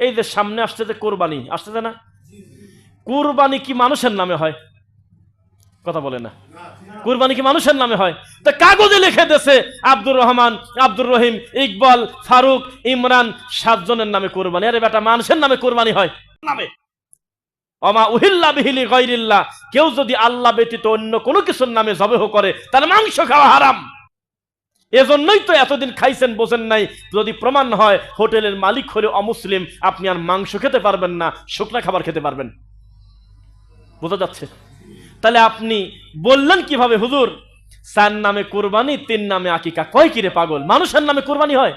এই যে সামনে আসছে যে কোরবানি আসতেছে না? কোরবানি কি মানুষের নামে হয়? কথা বলে না। কুরবানি কি মানুষের নামে হয়? তা কাগজে লিখে দেছে আব্দুর রহমান, আব্দুর রহিম, ইকবাল, ফারুক, ইমরান, সাতজনের নামে কোরবানি। আরে বেটা, মানুষের নামে কোরবানি হয়। নামে। অমা উহিল্লা বিহিলি গৈরিল্লা কেউ যদি আল্লাহ ব্যতীত অন্য কোনো কিছুর নামে জবেহ করে তার মাংস খাওয়া হারাম। এজন্যই তো এতদিন খাইছেন, বোঝেন নাই। যদি প্রমাণ হয়, হোটেলের মালিক হলে অমুসলিম, আপনি আর মাংস খেতে পারবেন না, শুকনা খাবার খেতে পারবেন। বোঝা যাচ্ছে? তাহলে আপনি বললেন কীভাবে, হুজুর? চার নামে কোরবানি, তিন নামে আকিকা। কয় কিরে পাগল? মানুষের নামে কোরবানি হয়।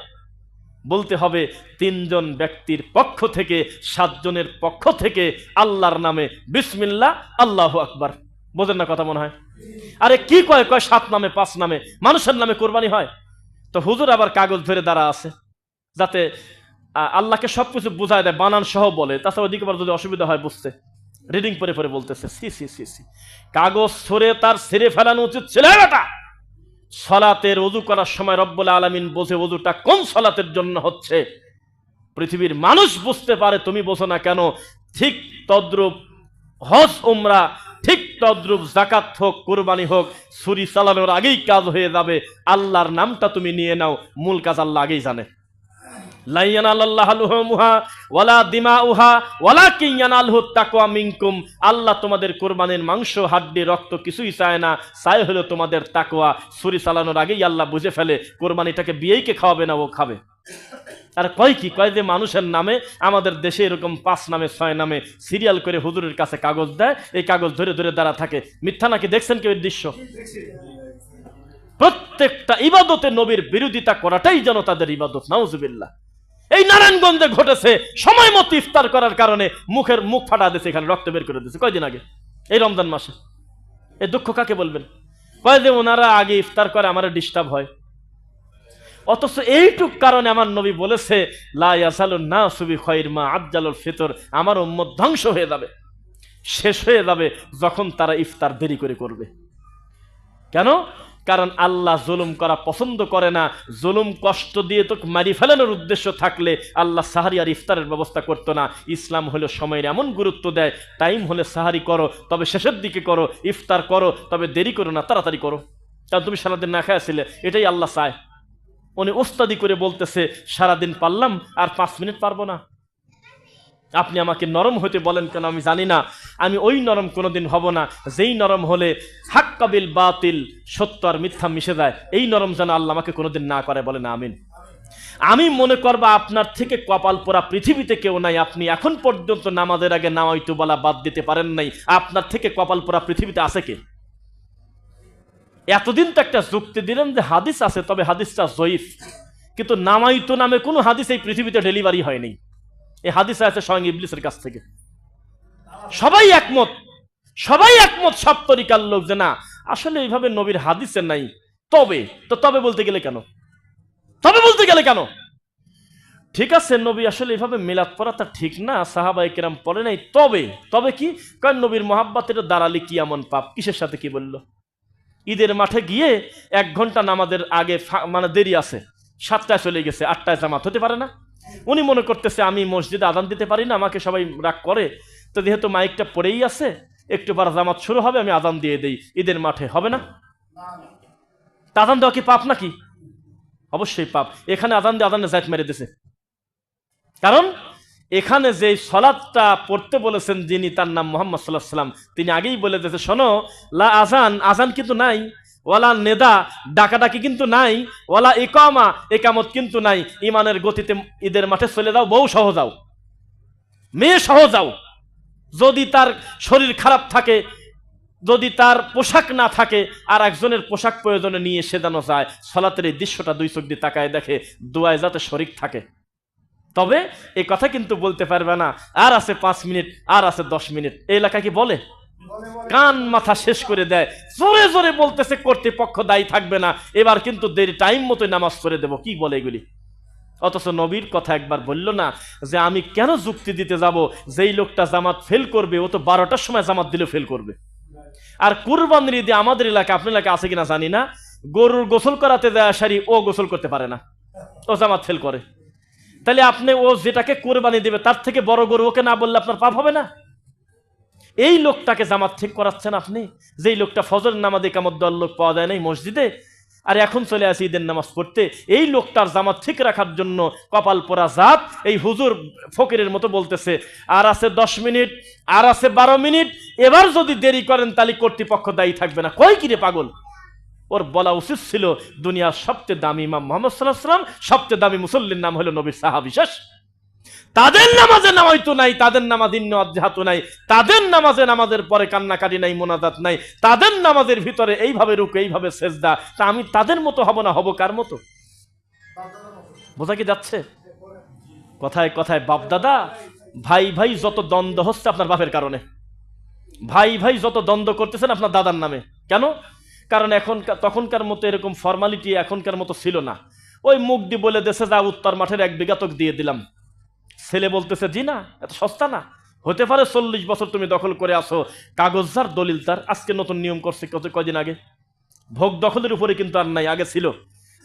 বলতে হবে, তিনজন ব্যক্তির পক্ষ থেকে, সাতজনের পক্ষ থেকে আল্লাহর নামে বিসমিল্লা আল্লাহ আকবার। বোঝেন না কথা মনে হয়? আরে কি কয় কয়, সাত নামে, পাঁচ নামে, মানুষের নামে কোরবানি হয়? তো হুজুর আবার কাগজ ধরে দাঁড়া আছে, যাতে আল্লাহকে সবকিছু বুঝায় দেয়, বানান সহ বলে। তাছাড়া ওদিকে যদি অসুবিধা হয় বুঝতে। রিডিং পরে পরে বলতেছে, সি সি সি সি। কাগজ সরে তার ছেড়ে ফেলানো উচিত ছিল সলাতের অজু করার সময় রব্বুল আলমিন বোঝে অজুটা কোন সলাতের জন্য হচ্ছে। পৃথিবীর মানুষ বুঝতে পারে, তুমি বোঝো না কেন, ঠিক তদ্রুপ হজ, উমরা ঠিক তদ্রূপ জাকাত হোক, কোরবানি হোক, ছুরি চালানোর আগেই কাজ হয়ে যাবে। আল্লাহর নামটা তুমি নিয়ে নাও, মূল কাজ আল্লাহ আগেই জানে। আল্লাহ তোমাদের কোরবানির মাংস, হাড্ডি, রক্ত কিছুই চায় না। তোমাদের তাকোয়া চালানোর আগেই আল্লাহ বুঝে ফেলে, কোরবানিটাকে বিয়েকে খাওয়াবে না, ও খাবে। আর কয় কি? কয় যে মানুষের নামে, আমাদের দেশে এরকম পাঁচ নামে, ছয় নামে সিরিয়াল করে হুজুরের কাছে কাগজ দেয়, এই কাগজ ধরে ধরে দাঁড়া থাকে। মিথ্যা নাকি দেখছেন কেউ দৃশ্য? প্রত্যেকটা ইবাদতে নবীর বিরোধিতা করাটাই যেন তাদের ইবাদত, নাউজুবিল্লাহ। এই নারায়ণগঞ্জে ঘটেছে, সময় মতো ইফতার করার কারণে মুখের মুখ ফাটা দিয়েছে, এখানে রক্ত বের করে দিয়েছে। কয়দিন আগে? এই রমজান মাসে। এই দুঃখ কাকে বলবেন? কয় যে ওনারা আগে ইফতার করে, আমার ডিস্টার্ব হয়। অথচ এইটুক কারণে আমার নবী বলেছে না সুবি খয়র আজ্জালুল ফিতর। আমার উম্মত ধ্বংস হয়ে যাবে, শেষ হয়ে যাবে যখন তারা ইফতার দেরি করে করবে। কেন? কারণ আল্লাহ জুলুম করা পছন্দ করে না। জুলুম কষ্ট দিয়ে তো মারি ফেলানোর উদ্দেশ্য থাকলে আল্লাহ সাহারি আর ইফতারের ব্যবস্থা করতো না। ইসলাম হলো সময়ের এমন গুরুত্ব দেয়, টাইম হলে সাহারি করো, তবে শেষের দিকে করো, ইফতার করো, তবে দেরি করো না, তাড়াতাড়ি করো। কারণ তুমি সারাদিন না খাইছিলে এটাই আল্লাহ চায়। উনি ওস্তাদি করে বলতেছে, সারাদিন পারলাম, আর পাঁচ মিনিট পারব না। আপনি আমাকে নরম হতে বলেন কেন আমি জানি না। আমি ওই নরম কোনোদিন হব না। যেই নরম হলে হাক্কাবিল বাতিল, সত্য আর মিথ্যা মিশে যায়। এই নরম যেন আল্লাহ আমাকে কোনোদিন না করে বলে না, আমিন। আমি মনে করব আপনার থেকে কপাল পোড়া পৃথিবীতে কেউ নাই। আপনি এখন পর্যন্ত নামাজের আগে নামাইতু বলা বাদ দিতে পারেন নাই। আপনার থেকে কপাল পোড়া পৃথিবীতে আছে কে? এতদিন তো একটা যুক্তি দিলেন যে হাদিস আছে, তবে হাদিসটা জয়ীফ। কিন্তু নামাইতো নামে কোনো হাদিস এই পৃথিবীতে ডেলিভারি হয়নি। এই হাদিস আছে স্বয়ং ইবলিসের কাছ থেকে। সবাই একমত সবাই একমত সব তরিকার লোক যে না, আসলে এইভাবে নবীর হাদিসে নাই। তবে, তো তবে বলতে গেলে কেন? তবে বলতে গেলে কেন? ঠিক আছে, নবী আসলে এইভাবে মিলাদ পড়া তা ঠিক না সাহাবাই কেরাম পড়ে নাই। তবে তবে কি? কারণ নবীর মহাব্বাতের দাঁড়ালি কি এমন পাপ? কিসের সাথে কি বলল? ঈদের মাঠে গিয়ে এক ঘণ্টা নামাজের আগে মানে দেরি আছে। সাতটায় চলে গেছে, আটটায় জামাত হতে পারে না। উনি মনে করতেছে, আমি মসজিদে আদান দিতে পারি না, আমাকে সবাই রাগ করে। তো যেহেতু মাইকটা পড়েই আছে, একটু বার জামাত শুরু হবে, আমি আদান দিয়ে দেই। ঈদের মাঠে হবে না? আদান দেওয়া কি পাপ নাকি? অবশ্যই পাপ। এখানে আদান দিয়ে আদানে জায়ত মেরে দিছে। কারণ এখানে যে সলাদটা পড়তে বলেছেন যিনি, তার নাম মোহাম্মদ সাল্লাহ সাল্লাম তিনি আগেই বলে দিয়েছে, শোনো, লা আজান আজান কিন্তু নাই, ওয়ালা নেদা, ডাকাডাকি কিন্তু নাই, ওয়ালা ইকামা, একামত কিন্তু নাই ইমানের গতিতে ঈদের মাঠে চলে যাও, বউ সহ যাও, মেয়ে সহ যাও, যদি তার শরীর খারাপ থাকে, যদি তার পোশাক না থাকে, আর একজনের পোশাক প্রয়োজনে নিয়ে সেজানো যায়, সলাতের এই দৃশ্যটা দুই চোখ দিয়ে তাকায় দেখে, দোয়ায় যাতে শরিক থাকে। তবে এই কথা কিন্তু বলতে পারবে না। আর আছে পাঁচ মিনিট, আর আছে দশ মিনিট। এই এলাকা কি বলে? কান মাথা শেষ করে দেয়। জোরে জোরে বলতেছে, কর্তৃপক্ষ দায়ী থাকবে না। এবার কিন্তু দেরি, টাইম মতো নামাজ পড়ে দেব। কি বলে এগুলি? অথচ নবীর কথা একবার বলল না যে, আমি কেন যুক্তি দিতে যাব? যেই লোকটা জামাত ফেল করবে, ও তো বারোটার সময় জামাত দিলে ফেল করবে। আর কুরবানির ঈদে আমাদের এলাকা আপনার এলাকা আছে কিনা জানি না। গরুর গোসল করাতে দেয়া সারি ও গোসল করতে পারে না। ও জামাত ফেল করে। তাহলে আপনি ও যেটাকে কোরবানি দেবে, তার থেকে বড় গরু ওকে না বললে আপনার পাপ হবে না? এই লোকটাকে জামাত ঠিক করাচ্ছেন আপনি? যেই লোকটা ফজর নামাজে কামদ্দল লোক পাওয়া যায় নাই মসজিদে, আর এখন চলে আসি ঈদের নামাজ পড়তে, এই লোকটার জামাত ঠিক রাখার জন্য কপাল পোড়া জাত, এই হুজুর ফকিরের মতো বলতেছে, আর আছে দশ মিনিট, আর আছে বারো মিনিট, এবার যদি দেরি করেন তাহলে কর্তৃপক্ষ দায়ী থাকবে না। কয় কিরে পাগল? ওর বলা উচিত ছিল, দুনিয়ার সবচেয়ে দামি ইমাম মোহাম্মদ সাল্লাহ সাল্লাম সবচেয়ে দামি মুসল্লির নাম হলো নবীর সাহাবিশেষ তাদের নামাজে নামাইতো নাই, তাদের নামাজ ইন্ন নাই, তাদের নামাজে নামাজের পরে কান্নাকাটি নাই, মোনাজাত নাই, তাদের নামাজের ভিতরে এইভাবে রুক, এইভাবে সেজদা, তা আমি তাদের মতো হব না, হব কার মতো? বোঝা কি যাচ্ছে? কথায় কথায়, বাপ দাদা, ভাই ভাই যত দ্বন্দ্ব হচ্ছে আপনার বাপের কারণে। ভাই ভাই যত দ্বন্দ্ব করতেছেন আপনার দাদার নামে। কেন? কারণ এখন তখনকার মতো এরকম ফর্মালিটি এখনকার মতো ছিল না। ওই মুখ দিয়ে বলে দেশে যা উত্তর মাঠের এক বিঘাতক দিয়ে দিলাম। ছেলে বলতেছে, জি না, এত সস্তা না। হতে পারে চল্লিশ বছর তুমি দখল করে আসো। কাগজদার দলিল তার আজকে নতুন নিয়ম করছে কত কদিন আগে? ভোগ দখলের উপরে কিন্তু আর নাই, আগে ছিল।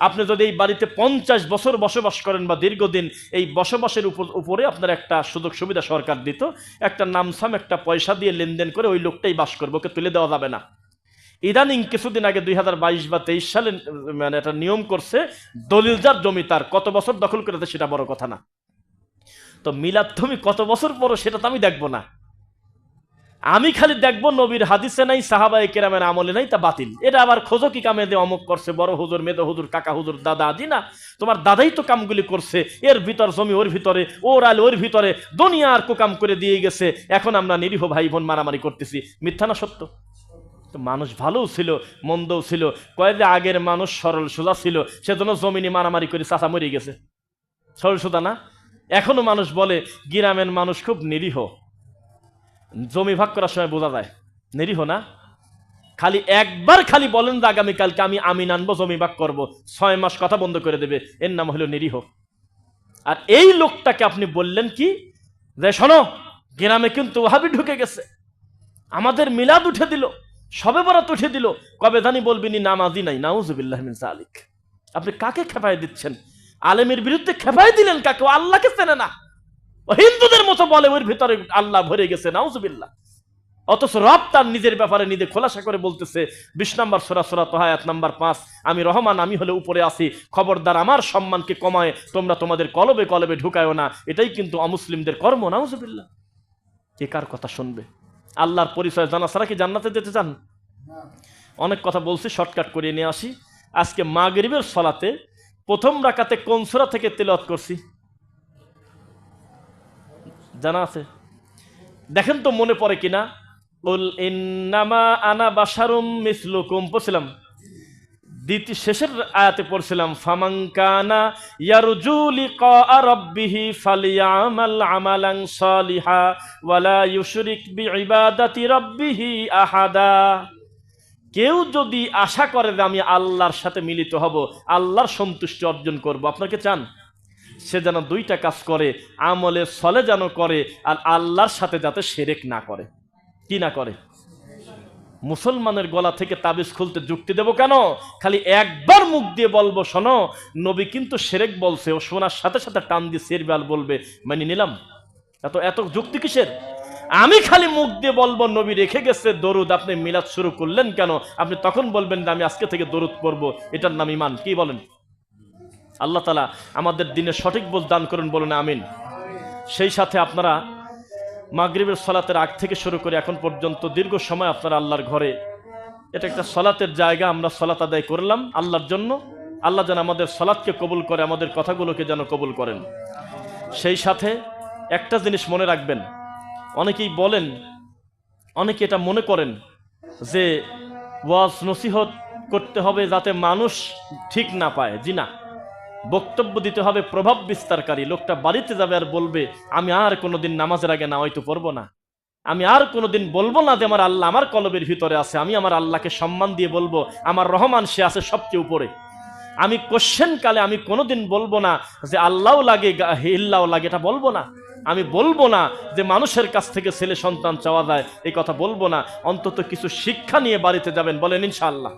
আপনি যদি এই বাড়িতে পঞ্চাশ বছর বসবাস করেন বা দীর্ঘদিন এই বসবাসের উপর উপরে আপনার একটা সুযোগ সুবিধা সরকার দিত, একটা নামসাম, একটা পয়সা দিয়ে লেনদেন করে ওই লোকটাই বাস করবে, ওকে তুলে দেওয়া যাবে না। ইদানিং কিছুদিন আগে দুই হাজার বাইশ বা তেইশ সালে মানে একটা নিয়ম করছে দলিলদার জমি তার। কত বছর দখল করেছে সেটা বড় কথা না। তো মিলাদ তুমি কত বছর পরো সেটা তো আমি দেখব না। আমি খালি দেখব নবীর হাদিসে নাই সাহাবাই কেরামের আমলে নাই, তা বাতিল। এটা আবার খোঁজো কি কামে দিয়ে অমুক করছে, বড় হুজুর মেদ হুজুর, কাকা হুজুর, দাদা আদি না তোমার দাদাই তো কামগুলি করছে, এর ভিতর জমি, ওর ভিতরে, ওর আল, ওর ভিতরে। দুনিয়া দুনিয়ার কোকাম করে দিয়ে গেছে। এখন আমরা নিরীহ ভাই বোন মারামারি করতেছি। মিথ্যা না সত্য? মানুষ ভালোও ছিল, মন্দও ছিল। কয়েকদিন আগের মানুষ সরল সোজা ছিল, সেজন্য জমিনে মারামারি করে চাচা মরে গেছে। সরল সোজা না? এখনও মানুষ বলে, গ্রামের মানুষ খুব নিরীহ। জমি ভাগ করার সময় বোঝা যায়, নিরীহ না? খালি একবার খালি বলেন যে আগামীকালকে আমি আমিন আনব, জমি ভাগ করব, ছয় মাস কথা বন্ধ করে দেবে, এর নাম হলো নিরীহ। আর এই লোকটাকে আপনি বললেন কি? যে শোনো, গ্রামে কিন্তু ওহাবি ঢুকে গেছে। আমাদের মিলাদ উঠে দিল। সবে বরাত উঠে দিল। কবে জানি বলবিনি নামাজি নাই। নাউজুবিল্লাহ মিন সালিক আপনি কাকে খেপাই দিচ্ছেন? আলেমের বিরুদ্ধে খেপাই দিলেন কাকে? আল্লাহকে চেনে না। হিন্দুদের মতো বলে ওর ভিতরে আল্লাহ ভরে গেছে, নাউজুবিল্লাহ। অথচ রব তার নিজের ব্যাপারে নিজে খোলাসা করে বলতেছে, বিশ নম্বর সোরা সোরা তোহায়াত নাম্বার পাঁচ, আমি রহমান, আমি হলে উপরে আসি খবরদার আমার সম্মানকে কমায়, তোমরা তোমাদের কলবে কলবে ঢুকায়ও না। এটাই কিন্তু অমুসলিমদের কর্ম, নাউজুবিল্লাহ। কে কার কথা শুনবে? আল্লাহর পরিচয় জানা ছাড়া কি জান্নাতে যেতে চান? অনেক কথা বলছি শর্টকাট করে নিয়ে আসি। আজকে মাগরিবের সলাতে প্রথম রাকাতে কোন সুরা থেকে তেলত করছি? জানা আছে? দেখেন তো মনে পড়ে কিনা, উল আনা বাসারুম মিসলুকুম পড়ছিলাম। দ্বিতীয় শেষের আয়াতে পড়ছিলাম ফামাঙ্কানা ইয়ারজু লিকা রাব্বিহি ফালিয়ামাল আমালান সালিহা ওয়ালা ইউশরিক বিইবাদাতি রাব্বিহি আহাদা। কেউ যদি আশা করে যে আমি আল্লাহর সাথে মিলিত হব, আল্লাহর সন্তুষ্টি অর্জন করব আপনাকে চান? সে যেন দুইটা কাজ করে আমলে সলে যেন করে, আর আল্লাহর সাথে যাতে সেরেক না করে। কি না করে? মুসলমানের গলা থেকে তাবিজ খুলতে যুক্তি দেব কেন? খালি একবার মুখ দিয়ে বলব, শোনো, নবী কিন্তু সেরেক বলছে, ও শোনার সাথে সাথে টান দিয়ে সেরবাল বলবে মানে নিলাম। এত এত যুক্তি কিসের? আমি খালি মুখ দিয়ে বলব, নবী রেখে গেছে, দরুদ, আপনি মিলাদ শুরু করলেন কেন? আপনি তখন বলবেন যে আমি আজকে থেকে দরুদ পড়ব, এটার নাম ইমান কি বলেন? আল্লাহ তালা আমাদের দিনে সঠিক বোঝ দান করুন, বলুন, আমিন। সেই সাথে আপনারা মাগরিবের সলাতের আগ থেকে শুরু করে এখন পর্যন্ত দীর্ঘ সময় আপনারা আল্লাহর ঘরে। এটা একটা সলাতের জায়গা, আমরা সলাত আদায় করলাম আল্লাহর জন্য। আল্লাহ যেন আমাদের সলাৎকে কবুল করে, আমাদের কথাগুলোকে যেন কবুল করেন। সেই সাথে একটা জিনিস মনে রাখবেন, অনেকেই বলেন, অনেকে এটা মনে করেন যে ওয়াজ নসিহত করতে হবে যাতে মানুষ ঠিক না পায় জি না বক্তব্য দিতে হবে প্রভাব বিস্তারকারী। লোকটা বাড়িতে যাবে আর বলবে, আমি আর কোনোদিন নামাজের আগে না হয়তো পড়ব না। আমি আর কোনোদিন বলব না যে আমার আল্লাহ আমার কলবের ভিতরে আছে। আমি আমার আল্লাহকে সম্মান দিয়ে বলব, আমার রহমান সে আছে সবচেয়ে উপরে। আমি কোশ্চেন কালে আমি কোনোদিন বলব না যে আল্লাহ লাগে হিল্লাও লাগে, এটা বলব না। আমি বলব না যে মানুষের কাছ থেকে ছেলে সন্তান চাওয়া যায়, এই কথা বলব না। অন্তত কিছু শিক্ষা নিয়ে বাড়িতে যাবেন বলেন ইনশাআল্লাহ।